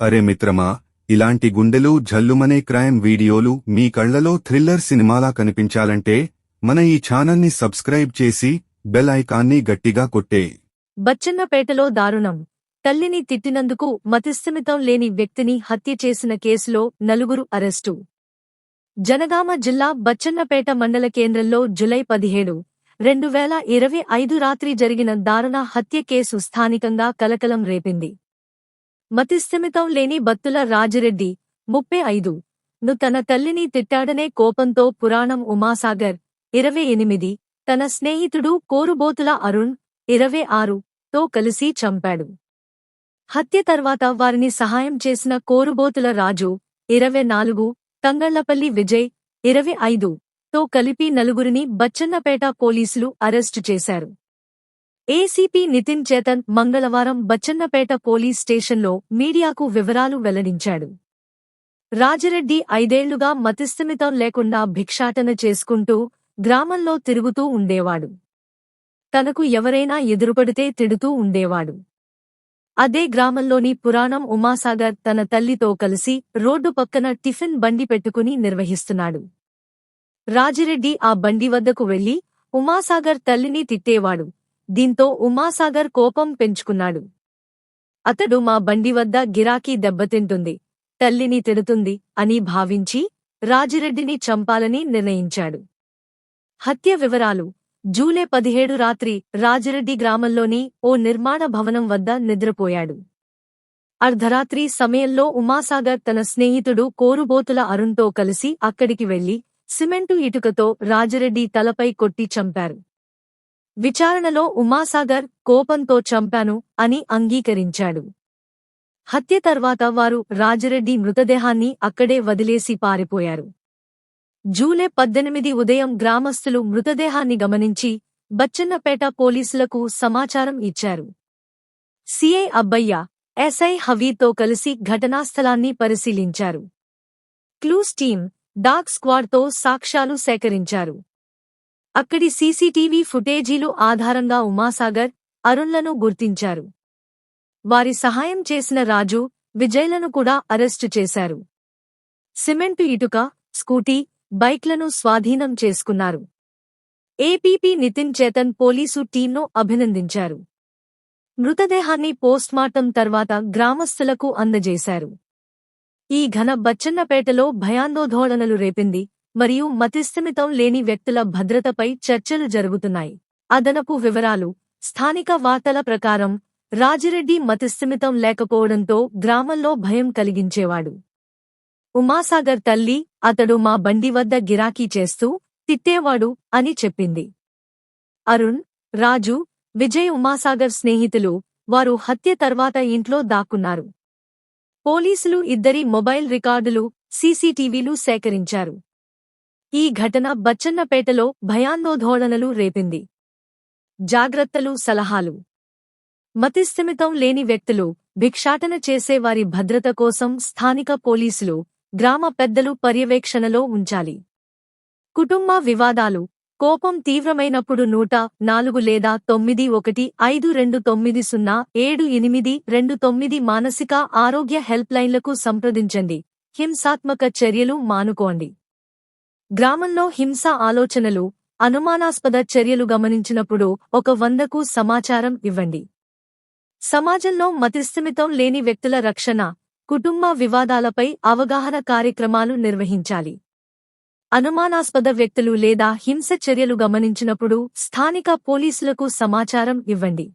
అరే మిత్రమా ఇలాంటి గుండెలు జల్లుమనే క్రైమ్ వీడియోలు మీ కళ్ళలో థ్రిల్లర్ సినిమాలా కనిపించాలంటే మన ఈ ఛానల్ని సబ్స్క్రైబ్ చేసి బెల్ ఐకాన్ని గట్టిగా కొట్టే. బచ్చన్నపేటలో దారుణం. తల్లిని తిట్టినందుకు మతిస్థిమితం లేని వ్యక్తిని హత్య చేసిన కేసులో నలుగురు అరెస్టు. జనగామ జిల్లా బచ్చన్నపేట మండల కేంద్రంలో జులై పదిహేడు రెండు వేల ఇరవై ఐదు రాత్రి జరిగిన దారుణ హత్య కేసు స్థానికంగా కలకలం రేపింది. మతిస్థిమితం లేని బత్తుల రాజిరెడ్డి ముప్పై ఐదు. ను తన తల్లిని తిట్టాడనే కోపంతో పురాణం ఉమాసాగర్ ఇరవై ఎనిమిది. తన స్నేహితుడు కోరుబోతుల అరుణ్ ఇరవై ఆరు. తో కలిసి చంపాడు. హత్య తర్వాత వారిని సహాయం చేసిన కోరుబోతుల రాజు ఇరవై నాలుగు. తంగళ్ళపల్లి విజయ్ ఇరవై ఐదు. తో కలిపి నలుగురిని బచ్చన్నపేట పోలీసులు అరెస్టు చేశారు. ఏసీపీ నితిన్ చేతన్ మంగళవారం బచ్చన్నపేట పోలీస్ స్టేషన్లో మీడియాకు వివరాలు వెల్లడించాడు. రాజిరెడ్డి ఐదేళ్ళుగా మతిస్థిమితం లేకుండా భిక్షాటన చేసుకుంటూ గ్రామంలో తిరుగుతూ ఉండేవాడు. తనకు ఎవరైనా ఎదురుపడితే తిడుతూ ఉండేవాడు. అదే గ్రామంలోని పురాణం ఉమాసాగర్ తన తల్లితో కలిసి రోడ్డు పక్కన టిఫిన్ బండి పెట్టుకుని నిర్వహిస్తున్నాడు. రాజిరెడ్డి ఆ బండి వద్దకు వెళ్ళి ఉమాసాగర్ తల్లిని తిట్టేవాడు. దీంతో ఉమాసాగర్ కోపం పెంచుకున్నాడు. అతడు మా బండి వద్ద గిరాకీ దెబ్బతింటుంది తల్లిని తిడుతుంది అని భావించి రాజిరెడ్డిని చంపాలని నిర్ణయించాడు. హత్య వివరాలు జూలై పదిహేడు రాత్రి రాజిరెడ్డి గ్రామంలోని ఓ నిర్మాణ భవనం వద్ద నిద్రపోయాడు. అర్ధరాత్రి సమయంలో ఉమాసాగర్ తన స్నేహితుడు కోరుబోతుల అరుణ్తో కలిసి అక్కడికి వెళ్ళి సిమెంటు ఇటుకతో రాజిరెడ్డి తలపై కొట్టి చంపారు. విచారణలో ఉమాసాగర్ కోపంతో చంపాను అని అంగీకరించాడు. హత్య తర్వాత వారు రాజరెడ్డి మృతదేహాన్ని అక్కడే వదిలేసి పారిపోయారు. జూలై పద్దెనిమిది ఉదయం గ్రామస్తులు మృతదేహాన్ని గమనించి బచ్చన్నపేట పోలీసులకు సమాచారం ఇచ్చారు. సిఐ అబ్బయ్య ఎస్ఐ హవీతో కలిసి ఘటనాస్థలాన్ని పరిశీలించారు. క్లూస్ టీం డాగ్ స్క్వాడ్తో సాక్ష్యాలు సేకరించారు. అక్కడి సీసీటీవీ ఫుటేజీలు ఆధారంగా ఉమాసాగర్ అరుణ్లను గుర్తించారు. వారి సహాయం చేసిన రాజు విజయ్లను కూడా అరెస్టు చేశారు. సిమెంటు ఇటుక స్కూటీ బైక్లను స్వాధీనం చేసుకున్నారు. ఏపీపీ నితిన్ చేతన్ పోలీసు టీంను అభినందించారు. మృతదేహాన్ని పోస్ట్మార్టం తర్వాత గ్రామస్తులకు అందజేశారు. ఈ ఘన బచ్చన్నపేటలో భయాందోళనలు రేపింది మరియు మతిస్థిమితం లేని వ్యక్తుల భద్రతపై చర్చలు జరుగుతున్నాయి. అదనపు వివరాలు స్థానిక వార్తల ప్రకారం రాజిరెడ్డి మతిస్థిమితం లేకపోవడంతో గ్రామంలో భయం కలిగించేవాడు. ఉమాసాగర్ తల్లి అతడు మా బండి వద్ద గిరాకీ చేస్తూ తిట్టేవాడు అని చెప్పింది. అరుణ్ రాజు విజయ్ ఉమాసాగర్ స్నేహితులు వారు హత్య తర్వాత ఇంట్లో దాక్కున్నారు. పోలీసులు ఇద్దరి మొబైల్ రికార్డులు సీసీటీవీలు సేకరించారు. ఈ ఘటన బచ్చన్నపేటలో భయాందోధోళనలు రేపింది. జాగ్రత్తలు సలహాలు. మతిస్థిమితం లేని వ్యక్తులు భిక్షాటన చేసేవారి భద్రత కోసం స్థానిక పోలీసులు గ్రామ పెద్దలు పర్యవేక్షణలో ఉంచాలి. కుటుంబ వివాదాలు. కోపం తీవ్రమైనప్పుడు నూట నాలుగు లేదా తొమ్మిది ఒకటి ఐదు రెండు తొమ్మిది సున్నా ఏడు ఎనిమిది రెండు తొమ్మిది మానసిక ఆరోగ్య హెల్ప్లైన్లకు సంప్రదించండి. హింసాత్మక చర్యలు మానుకోండి. గ్రామంలో హింస ఆలోచనలు అనుమానాస్పద చర్యలు గమనించినప్పుడు ఒక వందకు సమాచారం ఇవ్వండి. సమాజంలో మతిస్థిమితం లేని వ్యక్తుల రక్షణ కుటుంబ వివాదాలపై అవగాహన కార్యక్రమాలు నిర్వహించాలి. అనుమానాస్పద వ్యక్తులు లేదా హింస చర్యలు గమనించినప్పుడు స్థానిక పోలీసులకు సమాచారం ఇవ్వండి.